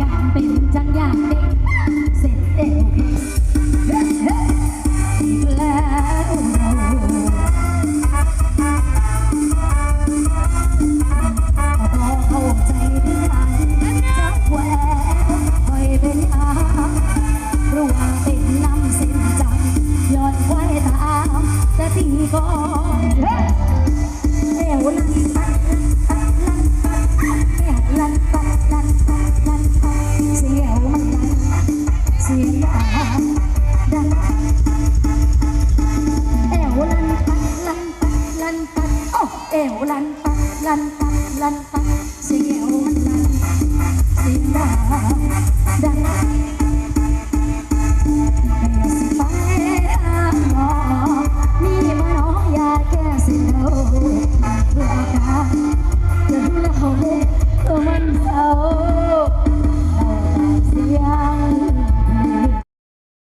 การเป็นจังยางเด็เสร็จเด็กอีกแล้วเรเข้าใจที่การแหวกคอยเป็นอาระหว่างเป็นนำส้จังย้อนไวตามแต่ที่ก่ เอวลันปัดลันปัดลันปังเสียเอวมันลันเสียงดังดัง